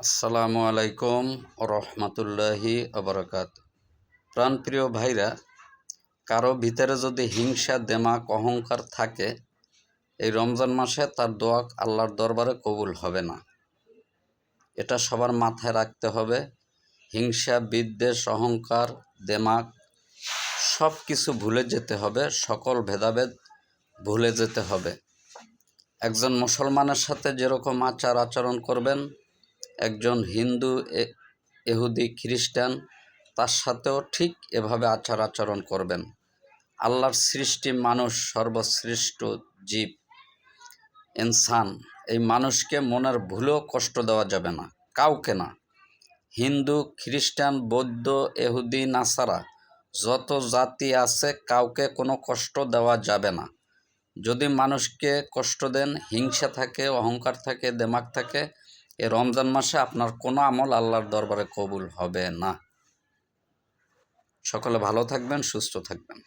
আসসালামু আলাইকুম রহমতুল্লাহি আবরকাত প্রাণপ্রিয় ভাইরা, কারও ভিতরে যদি হিংসা, দেমাক, অহংকার থাকে, এই রমজান মাসে তার দোয়া আল্লাহর দরবারে কবুল হবে না। এটা সবার মাথায় রাখতে হবে। হিংসা, বিদ্বেষ, অহংকার, দেমাক সব কিছু ভুলে যেতে হবে। সকল ভেদাভেদ ভুলে যেতে হবে। একজন মুসলমানের সাথে যেরকম আচার আচরণ করবেন একজন হিন্দু এহুদি খ্রিস্টান, তার সাথেও ঠিক এভাবে আচার আচরণ করবেন। আল্লাহর সৃষ্টি মানুষ সর্বশ্রেষ্ঠ জীব, ইনসান। এই মানুষকে মনের ভুলেও কষ্ট দেওয়া যাবে না, কাউকে না। হিন্দু, খ্রিস্টান, বৌদ্ধ এহুদি নাসারা, যত জাতি আছে, কাউকে কোনো কষ্ট দেওয়া যাবে না। যদি মানুষকে কষ্ট দেন, হিংসা থাকে, অহংকার থাকে দেমাগ থাকে এ রমজান মাসে আপনার কোনো আমল আল্লাহর দরবারে কবুল হবে না। সকলে ভালো থাকবেন, সুস্থ থাকবেন।